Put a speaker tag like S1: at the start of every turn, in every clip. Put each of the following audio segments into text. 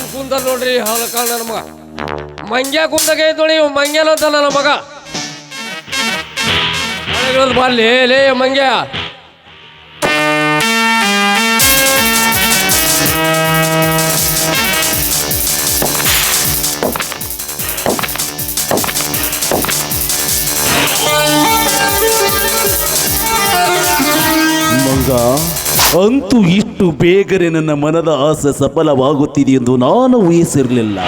S1: ಚಂದ ಕುಂದ ನೋಡ್ರಿ ಹಾಲಕ ನನ್ನ ಮಗ. ಮಂಗ್ಯ ಕುಂದಾಗ ಇವ್ ಮಂಗ್ಯನ ಅಂತ ನನ್ನ ಮಗ. ಲೇ, ಮಂಗ್ಯ.
S2: ಮಂಗ. ಅಂತೂ ಇಷ್ಟು ಬೇಗನೆ ನನ್ನ ಮನದ ಆಸೆ ಸಫಲವಾಗುತ್ತಿದೆ ಎಂದು ನಾನು ಊಹಿಸಿರಲಿಲ್ಲ?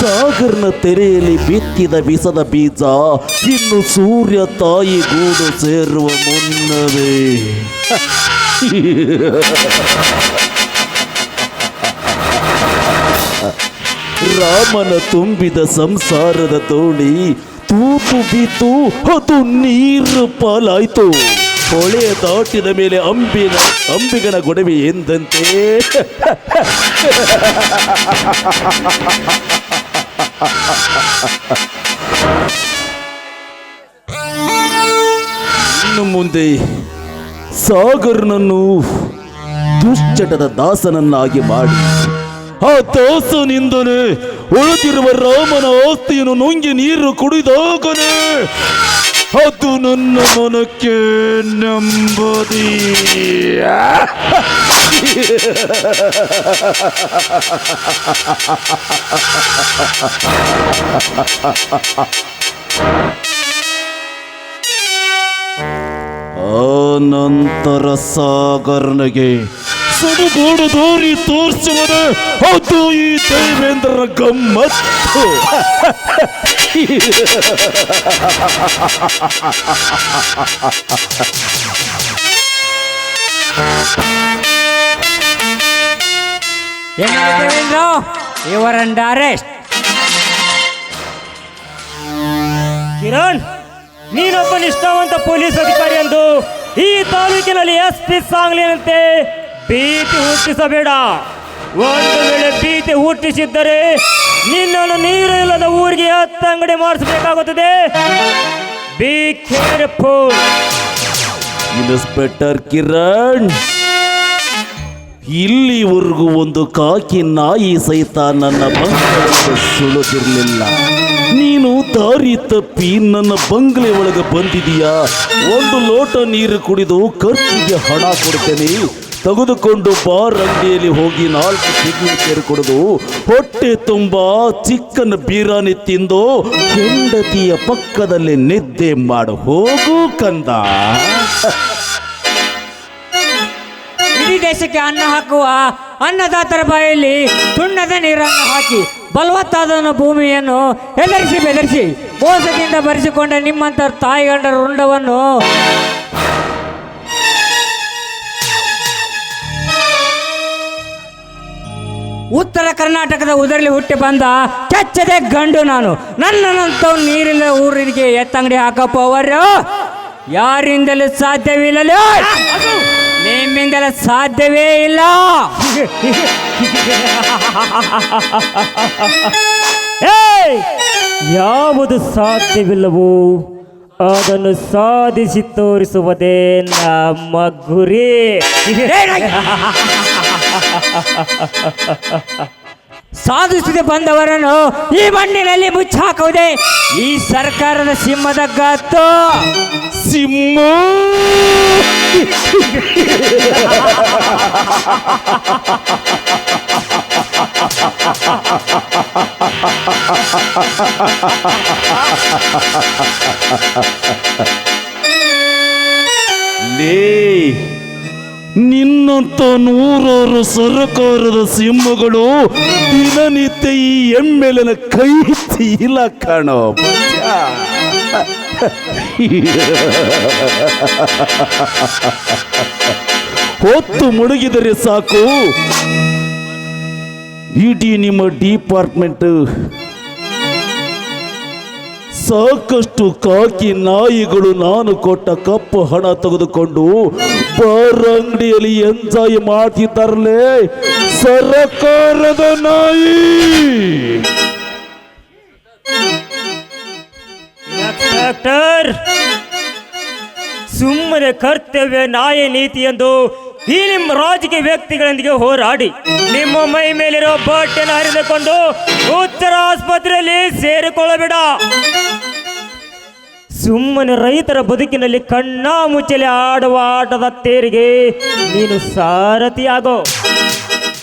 S2: ಸಾಗರ್ನ ತೆರೆಯಲ್ಲಿ ಬಿತ್ತಿದ ಬಿಸದ ಬೀಜ ಇನ್ನು ಸೂರ್ಯ ತಾಯಿ ಗೂಡು ಸೇರುವ ಮುನ್ನವೇ ರಾಮನ ತುಂಬಿದ ಸಂಸಾರದ ತೋಳಿ ತೂಪು ಬಿತ್ತು, ಅದು ನೀರು ಪಾಲಾಯ್ತು. ಹೊಳೆಯ ದಾಟಿದ ಮೇಲೆ ಅಂಬಿನ, ಅಂಬಿಗನ ಗೊಡವೆ ಎಂದಂತೆ. ಇನ್ನು ಮುಂದೆ ಸಾಗರ್ನನ್ನು ದುಶ್ಚಟದ ದಾಸನನ್ನಾಗಿ ಮಾಡಿ. ಆ ದಾಸನಿಂದಲೇ ಉಳಿದಿರುವ ರಾಮನ ಆಸ್ತಿಯನ್ನು ನುಂಗಿ ನೀರು ಕುಡಿದೋಗನೆ. ಅದು ನನ್ನ ಮನಕ್ಕೆ ನೆಮ್ಮದಿ ಅನಂತರ ಸಾಗರ್ನಿಗೆ ಸುಡುಗೋಡು ದೋರಿ ತೋರಿಸುವುದು. ಹೌದು ಈ ದೇವೇಂದ್ರ ಗಮ್ಮತ್ತು.
S3: ದೇವೇಂದ್ರ? ಇವರ್ ಅಂಡ್ ಅರೆಸ್ಟ್ ಕಿರಣ್, ನೀನೊಬ್ಬ ನಿಷ್ಠಾವಂತ ಪೊಲೀಸ್ ಅಧಿಕಾರಿ ಎಂದು ಈ ತಾಲೂಕಿನಲ್ಲಿ ಎಸ್ ಪಿ ಸಾಂಗ್ಲಿನಂತೆ ಭೀತಿ ಹುಟ್ಟಿಸಬೇಡ. ಒಂದು ವೇಳೆ ಭೀತಿ ಹುಟ್ಟಿಸಿದ್ದರೆ ನಿನ್ನನ್ನು ನೀರು ಇಲ್ಲದ ಊರಿಗೆ ಹತ್ತಂಗಡಿ ಮಾಡಿಸಬೇಕಾಗುತ್ತದೆ ಬಿ ಕೇರ್ಫುಲ್
S2: ಇನ್ಸ್ಪೆಕ್ಟರ್ ಕಿರಣ್ ಇಲ್ಲಿವರೆಗೂ ಒಂದು ಕಾಕಿ ನಾಯಿ ಸಹಿತ ನನ್ನ ಬಂಗಲೆ ಸುಳಿದಿರಲಿಲ್ಲ. ನೀನು ದಾರಿ ತಪ್ಪಿ ನನ್ನ ಬಂಗಲೆ ಒಳಗೆ ಬಂದಿದೀಯಾ ಒಂದು ಲೋಟ ನೀರು ಕುಡಿದು ಖರ್ಚಿಗೆ ಹಣ ಕೊಡ್ತೇನೆ. ತೆಗೆದುಕೊಂಡು ಬಾರ್ ಅಂಗಡಿಯಲ್ಲಿ ಹೋಗಿ ನಾಲ್ಕು ಸಿಗ್ನೇಚರ್ ಕುಡಿದು. ಹೊಟ್ಟೆ ತುಂಬ ಚಿಕ್ಕನ ಬೀರಾನಿ ತಿಂದು ಹೆಂಡತಿಯ ಪಕ್ಕದಲ್ಲಿ ನಿದ್ದೆ ಮಾಡು. ಹೋಗು ಕಂದ.
S3: ಇಡೀ ದೇಶಕ್ಕೆ ಅನ್ನ ಹಾಕುವ ಅನ್ನದಾತರ ಬಾಯಲ್ಲಿ ಸುಣ್ಣದ ನೀರನ್ನು ಹಾಕಿ ಬಲವತ್ತಾದ ಭೂಮಿಯನ್ನು ಹೆದರಿಸಿ ಬೆದರಿಸಿ ಮೋಸದಿಂದ ಬರೆಸಿಕೊಂಡ ನಿಮ್ಮಂತ ತಾಯಿಗಂಡರ ರುಂಡವನ್ನು ಉತ್ತರ ಕರ್ನಾಟಕದ ಉದರಲ್ಲಿ ಹುಟ್ಟಿ ಬಂದ ಕೆಚ್ಚದೆ ಗಂಡು ನಾನು. ನನ್ನಂತ ನೀರಿನ ಊರಿಗೆ ಎತ್ತಂಗಡಿ ಹಾಕಪ್ಪವರು ಯಾರಿಂದಲೂ ಸಾಧ್ಯವಿಲ್ಲ ನಿಮ್ಮಿಂದಲೂ ಸಾಧ್ಯವೇ ಇಲ್ಲ! ಯಾವುದು ಸಾಧ್ಯವಿಲ್ಲವೋ ಅದನ್ನು ಸಾಧಿಸಿ ತೋರಿಸುವುದೇ ನಮ್ಮ ಗುರಿ. ಸಾಧಿಸದೆ ಬಂದವರನ್ನು ಈ ಮಣ್ಣಿನಲ್ಲಿ ಮುಚ್ಚಾಕುವುದೇ ಈ ಸರ್ಕಾರದ ಸಿಂಹದ ಗತ್ತು.
S2: ಸಿಂಹ. ಲೇ ನಿನ್ನಂತ ನೂರಾರು ಸರಕಾರದ ಸಿಂಹಗಳು ದಿನನಿತ್ಯ ಈ ಎಮ್ಮೆಲನ ಕೈ ಇಲ್ಲ ಕಾಣೋ. ಹೊತ್ತು ಮುಳುಗಿದರೆ ಸಾಕು. ಇಡೀ ನಿಮ್ಮ ಡಿಪಾರ್ಟ್ಮೆಂಟ್ ಸಾಕಷ್ಟು ಕಾಕಿ ನಾಯಿಗಳು ನಾನು ಕೊಟ್ಟ ಕಪ್ಪು ಹಣ ತೆಗೆದುಕೊಂಡು ಬಾರ್ ಅಂಗಡಿಯಲ್ಲಿ ಎಂಜಾಯ್ ಮಾಡ್ತಿದ್ದಾರಲೇ ಸರಕಾರದ ನಾಯಿ!
S3: ಸುಮ್ಮನೆ ಕರ್ತವ್ಯ ನ್ಯಾಯ ನೀತಿ ಎಂದು ಈ ನಿಮ್ಮ ರಾಜಕೀಯ ವ್ಯಕ್ತಿಗಳೊಂದಿಗೆ ಹೋರಾಡಿ, ನಿಮ್ಮ ಮೈ ಮೇಲಿರೋ ಬಟ್ಟೆನ ಹರಿದುಕೊಂಡು ಉತ್ತರ ಆಸ್ಪತ್ರೆಯಲ್ಲಿ ಸೇರಿಕೊಳ್ಳಬೇಡ. ಸುಮ್ಮನೆ ರೈತರ ಬದುಕಿನಲ್ಲಿ ಕಣ್ಣ ಮುಚ್ಚಲೆ ಆಡುವ ಆಟದ ತೇರಿಗೆ ನೀನು ಸಾರಥಿಯಾಗೋ.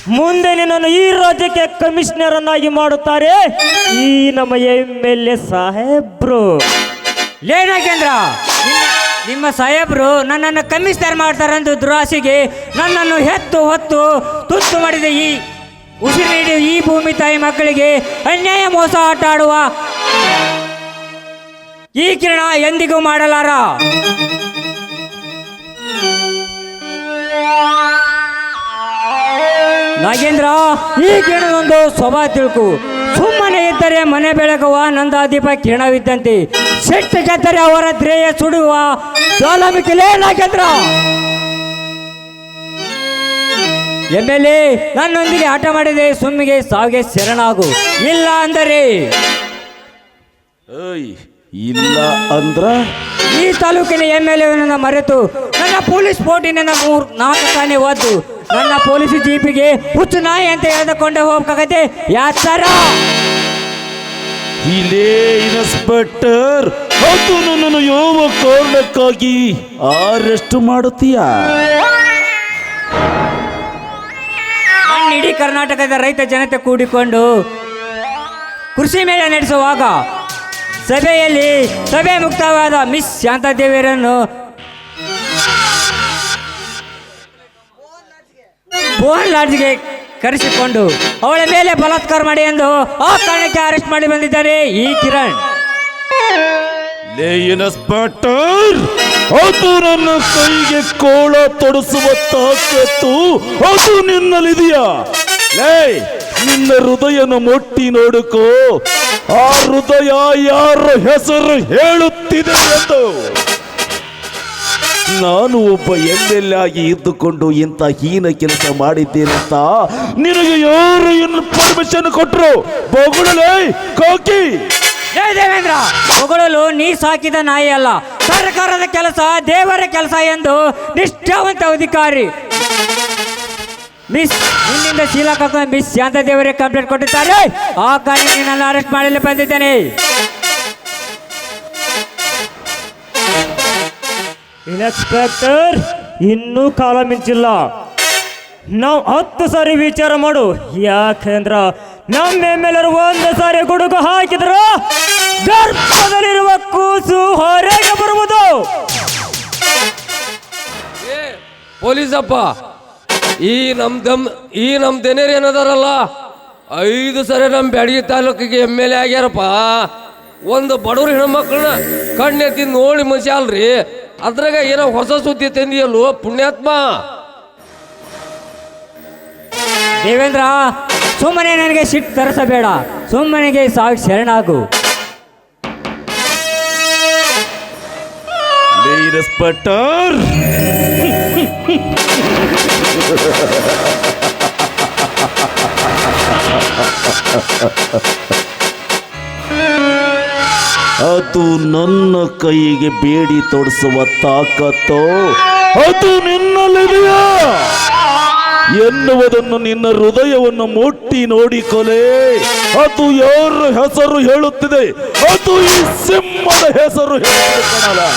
S3: ಮುಂದೆ ನಿನ್ನನ್ನು ಈ ರಾಜ್ಯಕ್ಕೆ ಕಮಿಷನರ್ ಅನ್ನಾಗಿ ಮಾಡುತ್ತಾರೆ ಈ ನಮ್ಮ ಎಂ ಎಲ್ ಎ ಸಾಹೇಬ್ರು.
S4: ಲೇನಾಗೇಂದ್ರ ನಿಮ್ಮ- ಸಾಹೇಬ್ರು ನನ್ನನ್ನು ಕಮಿಷನರ್ ಅಂತ ದುರಾಸೆಗೆ ನನ್ನನ್ನು ಹೆತ್ತು ಹೊತ್ತು ತುತ್ತು ಮಾಡಿದ ಈ ಉಸಿರು ಈ ಭೂಮಿ ತಾಯಿ ಮಕ್ಕಳಿಗೆ ಅನ್ಯಾಯ ಮೋಸ ಆಟ ಆಡುವ ಈ ಕಿರಣ ಎಂದಿಗೂ ಮಾಡಲಾರ? ನಾಗೇಂದ್ರ, ಈ ಕಿರಣದೊಂದು ಸ್ವಭಾವ ತಿಳ್ಕು. ಸುಮ್ಮನೆ ಇದ್ದರೆ ಮನೆ ಬೆಳಗುವ ನಂದಾದೀಪ ಕಿರಣವಿದ್ದಂತೆ. ಸಿಟ್ಟು ಕೆತ್ತರೆ ಅವರ ಧ್ರೇಯ ಸುಡುವ ಜ್ವಾಲಾಮುಖಿಲೇ ನಾಗೇಂದ್ರ! ಎಂ ಎಲ್ ಎ ನನ್ನೊಂದಿಗೆ ಆಟ ಮಾಡಿದೆ, ಸುಮ್ಮಿಗೆ ಸಾವಿಗೆ ಶರಣಾಗು. ಇಲ್ಲ ಅಂದರೆ
S2: ಇಲ್ಲ ಅಂದ್ರ?
S4: ಈ ತಾಲೂಕಿನ ಎಂ ಎಲ್ ಮರೆತು ನನ್ನ ಪೊಲೀಸ್ ಫೋಟಿನ ಮೂರ್ ನಾಲ್ಕು ತಾನೇ ಒದ್ದು. ನನ್ನ ಪೊಲೀಸ್ ಜೀಪಿಗೆ ಹುಚ್ಚು ನಾಯಿ ಅಂತ ಎಳೆದುಕೊಂಡು ಹೋಗಬೇಕಾಗತ್ತೆ. ಯಾತರ
S2: ಇಲ್ಲೇ ಇನ್ಸ್ಪೆಕ್ಟರ್ ಹೌದು ನನ್ನನ್ನು ಯಾವ ಕಾರಣಕ್ಕಾಗಿ ಅರೆಸ್ಟ್ ಮಾಡುತ್ತೀಯ?
S4: ನನ್ನ ಇಡೀ ಕರ್ನಾಟಕದ ರೈತ ಜನತೆ ಕೂಡಿಕೊಂಡು ಕೃಷಿ ಮೇಲೆ ನಡೆಸುವಾಗ ಸಭೆಯಲ್ಲಿ ಸಭೆ ಮುಕ್ತವಾದ ಮಿಸ್ ಶಾಂತಾದೇವಿಯರನ್ನು ಮೋಹನ್ ಲಾಡ್ಜ್ಗೆ ಕರೆಸಿಕೊಂಡು ಅವಳ ಮೇಲೆ ಬಲಾತ್ಕಾರ ಮಾಡಿ ಎಂದು ಆ ಕಾರಣಕ್ಕೆ ಅರೆಸ್ಟ್ ಮಾಡಿ ಬಂದಿದ್ದಾರೆ ಈ ಕಿರಣ್.
S2: ಲೇ ಸ್ಪಾಟರ್ ನನ್ನ ಕೈಗೆ ಕೋಳ ತೊಡಸುವ ತಾಕತ್ತು, ಅದು ನಿನ್ನಲ್ಲಿದೆಯಾ? ಲೇ ನಿನ್ನ ಹೃದಯನ ಮುಟ್ಟಿ ನೋಡುಕೋ. ಆ ಹೃದಯ ಯಾರ ಹೆಸರು ಹೇಳುತ್ತಿದೆ ಎಂದು. ನಾನು ಒಬ್ಬ ಎಲ್ಲೆಲ್ಲಾಗಿ ಇದ್ದುಕೊಂಡು ಇಂಥ ಹೀನ ಕೆಲಸ ಮಾಡಿದ್ದೇನಂತ ನಿನಗೆ ಯಾರು ಇನ್ನು ಪರ್ಮಿಷನ್ ಕೊಟ್ಟರು ಬೊಗಳಲೇ, ಕೋಕಿ.
S4: ಏ ದೇವೇಂದ್ರ, ಬೊಗಳಲು ನೀ ಸಾಕಿದ ನಾಯಿ ಅಲ್ಲ. ಸರ್ಕಾರದ ಕೆಲಸ ದೇವರ ಕೆಲಸ ಎಂದು ನಿಷ್ಠಾವಂತ ಅಧಿಕಾರಿ ಮಿಸ್ ನಿನ್ನಿಂದ ಶೀಲಾ ಕಾಕ ಮಿಸ್ ಶಾಂತ ದೇವರಿಗೆ ಕಂಪ್ಲೇಂಟ್ ಕೊಟ್ಟಿದ್ದಾರೆ. ಆ ಕಾರಣ ನಿನ್ನನ್ನು ಅರೆಸ್ಟ್ ಮಾಡಲು ಬಂದಿದ್ದೇನೆ.
S3: ಇನ್ಸ್ಪೆಕ್ಟರ್ ಇನ್ನೂ ಕಾಲ ಮಿಂಚಿಲ್ಲ. ನಾವು ಹತ್ತು ಸಾರಿ ವಿಚಾರ ಮಾಡು. ಯಾಕೆಂದ್ರ ನಮ್ಮ ಎಮ್ಮೆಲ್ಲರು ಒಂದು ಸಾರಿ ಗುಡುಗು ಹಾಕಿದ್ರ ಗರ್ಭದಲ್ಲಿರುವ ಕೂಸು ಹೊರಗೆ ಬರುವುದು.
S1: ಏ ಪೊಲೀಸಪ್ಪ ಈ ನಮ್ ದಮ್ ಈ ನಮ್ ದೆನೇರ್ ಏನದಾರಲ್ಲ? ಐದು ಸರಿ ನಮ್ಮ ಬ್ಯಾಡಗಿ ತಾಲೂಕಿಗೆ ಎಂ ಎಲ್ ಎ ಆಗ್ಯಾರಪ್ಪ. ಒಂದು ಬಡವ್ರ ಹೆಣ್ಮಕ್ಳನ್ನ ಕಣ್ಣೆತ್ತಿ ನೋಡಿ ಮನುಷ್ಯ ಅಲ್ರಿ. ಅದ್ರಾಗ ಏನೋ ಹೊಸ ಸುದ್ದಿ ತಂದಿಯಲ್ಲೋ ಪುಣ್ಯಾತ್ಮ?
S4: ದೇವೇಂದ್ರ ಸುಮ್ಮನೆ ನನಗೆ ಸಿಟ್ಟು ತರಿಸಬೇಡ. ಸುಮ್ಮನೆಗೆ ಸಾವು ಶರಣಾಗು
S2: ಲೇ ಇನ್ಸ್ಪೆಕ್ಟರ್ ಅದು ನನ್ನ ಕೈಗೆ ಬೇಡಿ ತೊಡಿಸುವ ತಾಕತ್ತು? ಅದು ನಿನ್ನಲ್ಲಿದೆಯಾ? ಎನ್ನುವುದನ್ನು ನಿನ್ನ ಹೃದಯವನ್ನು ಮುಟ್ಟಿ ನೋಡಿಕೊಲೆ ಅದು ಯಾರ ಹೆಸರು ಹೇಳುತ್ತಿದೆ? ಅದು ಈ ಸಿಂಹದ ಹೆಸರು ಹೇಳುತ್ತಿದೆ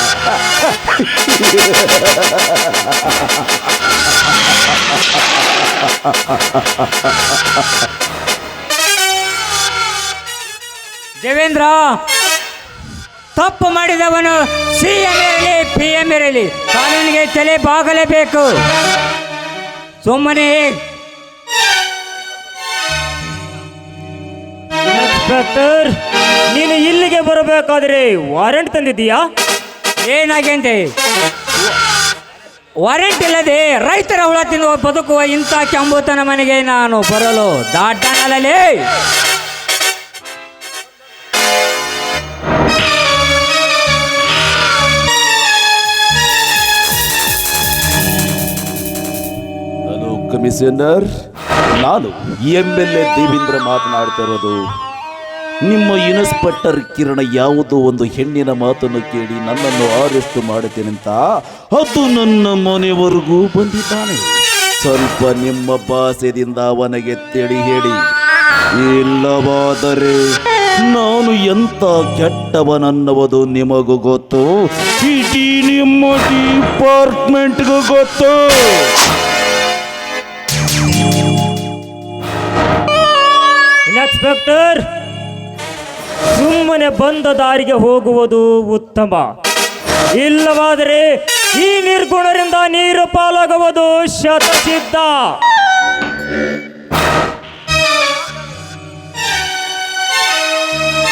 S4: ದೇವೇಂದ್ರ, ತಪ್ಪು ಮಾಡಿದವನು ಸಿ ಎಂ ಇರಲಿ ಪಿ ಎಂ ಇರಲಿ ಕಾನೂನಿಗೆ ತಲೆ ಬಾಗಲೇಬೇಕು. ಸುಮ್ಮನೆ
S3: ಇನ್ಸ್ಪೆಕ್ಟರ್ ನೀನು ಇಲ್ಲಿಗೆ ಬರಬೇಕಾದ್ರೆ ವಾರೆಂಟ್ ತಂದಿದ್ದೀಯಾ?
S4: ಏನಾಗೆಂದೆ ವಾರೆಂಟ್ ಇಲ್ಲದೆ ರೈತರ ಹುಳ ತಿನ್ನುವ ಬದುಕುವ ಇಂಥ ಕೆಂಬುತನ ಮನೆಗೆ ನಾನು ಬರಲು ದಾಡ್ಡನಲ್ಲೇ
S2: ಕಮಿಷನರ್ ನಾನು ಎಂ ಎಲ್ ಎ ದೇವೇಂದ್ರ ಮಾತನಾಡ್ತಾ ಇರೋದು. ನಿಮ್ಮ ಇನ್ಸ್ಪೆಕ್ಟರ್ ಕಿರಣ ಯಾವುದೋ ಒಂದು ಹೆಣ್ಣಿನ ಮಾತನ್ನು ಕೇಳಿ ನನ್ನನ್ನು ಅರೆಸ್ಟ್ ಮಾಡುತ್ತೇನೆಂತ, ಅದು ನನ್ನ ಮನೆವರೆಗೂ ಬಂದಿದ್ದಾನೆ. ಸ್ವಲ್ಪ ನಿಮ್ಮ ಭಾಷೆದಿಂದ ಅವನಿಗೆ ತಿಳಿ ಹೇಳಿ. ಇಲ್ಲವಾದರೆ ನಾನು ಎಂತ ಕೆಟ್ಟವನನ್ನುವುದು ನಿಮಗೂ ಗೊತ್ತು? ಇಡೀ ನಿಮ್ಮ ಡಿಪಾರ್ಟ್ಮೆಂಟ್ಗೂ ಗೊತ್ತು.
S3: ಇನ್ಸ್ಪೆಕ್ಟರ್ ಸುಮ್ಮನೆ ಬಂದ ದಾರಿಗೆ ಹೋಗುವುದು ಉತ್ತಮ. ಇಲ್ಲವಾದರೆ ಈ ನಿರ್ಗುಣರಿಂದ ನೀರು ಪಾಲಾಗುವುದು ಶತಸಿದ್ಧ.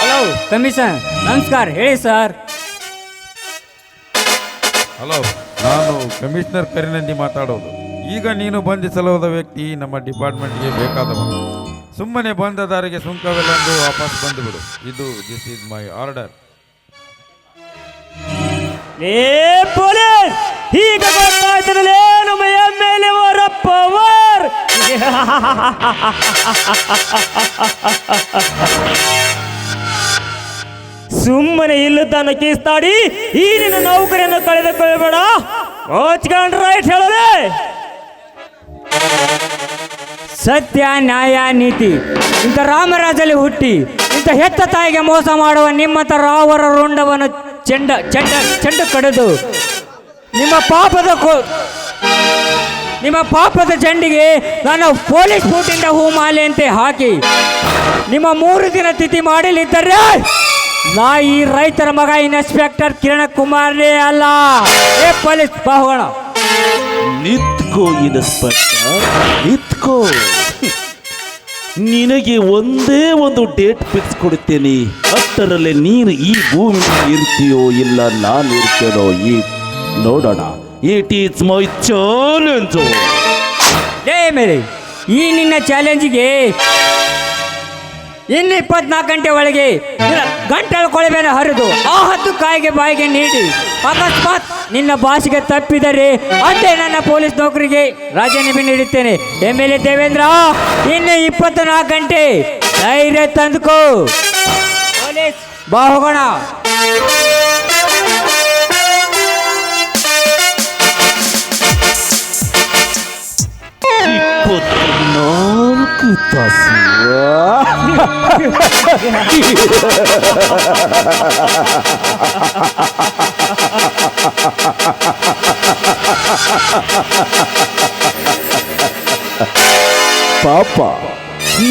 S4: ಹಲೋ ಕಮಿಷನ್ ನಮಸ್ಕಾರ ಹೇಳಿ ಸರ್.
S5: ಹಲೋ ನಾನು ಕಮಿಷನರ್ ಕರಿನಂದಿ ಮಾತಾಡೋದು. ಈಗ ನೀನು ಬಂಧಿಸಲೋದ ವ್ಯಕ್ತಿ, ನಮ್ಮ ಡಿಪಾರ್ಟ್ಮೆಂಟ್ಗೆ ಬೇಕಾದವನು ಸುಮ್ಮನೆ ಬಂದ ದಾರಿಗೆ ಸುಂಕವಿಲ್ಲಂದು ವಾಪಸ್ ಬಂದುಬಿಡು. ಇದು ದಿಸ್ ಇಸ್ ಮೈ ಆರ್ಡರ್
S3: ಏ, ಪೊಲೀಸ್! ಈಗ ಗೊತ್ತಾಯ್ತದಲೇ ನಮ್ಮ ಪವರ್ ಸುಮ್ಮನೆ ಇಲ್ಲದನ್ನ ಕೀಸ್ತಾಡಿ, ಈ ನಿನ್ನ ನೌಕರಿಯನ್ನು ಕಳೆದುಕೊಳ್ಳಬೇಡ. ಓಚ್ಕೊಂಡ್ ರೈಟ್ ಹೇಳಲೇ
S4: ಸತ್ಯ, ನ್ಯಾಯ, ನೀತಿ. ಇಂಥ ರಾಮರಾಜಲ್ಲಿ ಹುಟ್ಟಿ, ಇಂಥ ಹೆತ್ತ ತಾಯಿಗೆ ಮೋಸ ಮಾಡುವ ನಿಮ್ಮಂಥ ರಾವರ ರುಂಡವನ್ನು ಚೆಂಡ ಚೆಂಡ, ಚೆಂಡು ಕಡಿದು, ನಿಮ್ಮ ಪಾಪದ ಕೋ, ನಿಮ್ಮ ಪಾಪದ ಚೆಂಡಿಗೆ ನಾನು ಪೊಲೀಸ್ ಬೂಟಿಂದ ಹೂ ಅಂತ ಹಾಕಿ, ನಿಮ್ಮ ಮೂರು ದಿನ ತಿಥಿ ಮಾಡಲಿದ್ದರೆ ನಾ ಈ ರೈತರ ಮಗ ಇನ್ಸ್ಪೆಕ್ಟರ್ ಕಿರಣ ಕುಮಾರೇ ಅಲ್ಲ. ಏ ಪೊಲೀಸ್ ಬಾಹುಗಳ.
S2: ನಿತ್ಕೋ ಸ್ಪಷ್ಟ ನಿತ್ಕೋ. ನಿನಗೆ ಒಂದೇ ಒಂದು ಡೇಟ್ ಫಿಕ್ಸ್ ಕೊಡುತ್ತೇನೆ. ಅಷ್ಟರಲ್ಲಿ ನೀನು ಈ ಭೂಮಿ ಇರ್ತೀಯೋ ಇಲ್ಲ, ನಾನು ಇರ್ತೇನೋ ಈ ನೋಡೋಣ. ಇಟ್ ಈಸ್ ಮೈ ಚಾಲೆಂಜು
S4: ಏ ಮೇರಿ, ಈ ನಿನ್ನ ಚಾಲೆಂಜಿಗೆ ಇನ್ನು ಇಪ್ಪತ್ನಾಲ್ಕು ಗಂಟೆ ಒಳಗೆ ಗಂಟಲ ಕೊಳವೆನ ಹರಿದು ಆ ಹತ್ತು ಕಾಯಿಗೆ ಬಾಯಿಗೆ ನೀಡಿ. ಅಕಸ್ಮಾತ್ ನಿನ್ನ ಭಾಷೆಗೆ ತಪ್ಪಿದರೆ ಅದೇ ನನ್ನ ಪೊಲೀಸ್ ನೌಕರಿಗೆ ರಾಜೀನಾಮೆ ನೀಡುತ್ತೇನೆ. ಎಂ ಎಲ್ ಎ ದೇವೇಂದ್ರ, ಇನ್ನು ಇಪ್ಪತ್ನಾಲ್ಕು ಗಂಟೆ. ಧೈರ್ಯ ತಂದುಕೋ. ಪೊಲೀಸ್ ಬಾ
S2: ತಾಸು ಪಾಪ.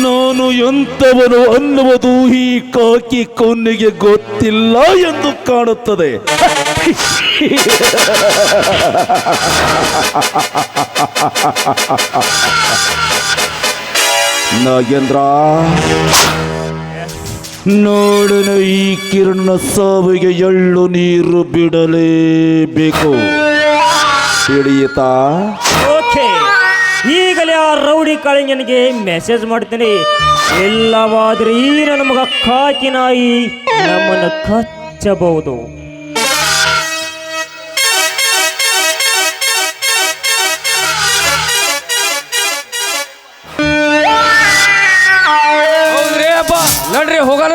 S2: ನಾನು ಎಂತವನು ಅನ್ನುವುದು ಈ ಕಾಕಿ ಕೌನಿಗೆ ಗೊತ್ತಿಲ್ಲ ಎಂದು ಕಾಣುತ್ತದೆ. ನಾಗೇಂದ್ರ. ನೋಡನ ಈ ಕಿರಣ ಸಾವಿಗೆ ಎಳ್ಳು ನೀರು ಬಿಡಲೇಬೇಕು. ತಿಳಿಯಿತಾ
S3: ಓಕೆ. ಈಗಲೇ ಆ ರೌಡಿ ಕಾಳಿಂಗನಿಗೆ ಮೆಸೇಜ್ ಮಾಡ್ತೀನಿ. ಇಲ್ಲವಾದ್ರೆ ಈ ನನ್ನ ಮಗ ನಮ್ಮನ್ನು ಕಚ್ಚಬಹುದು.
S1: ನಡ್ರಿ ಹೋಗೋಣ.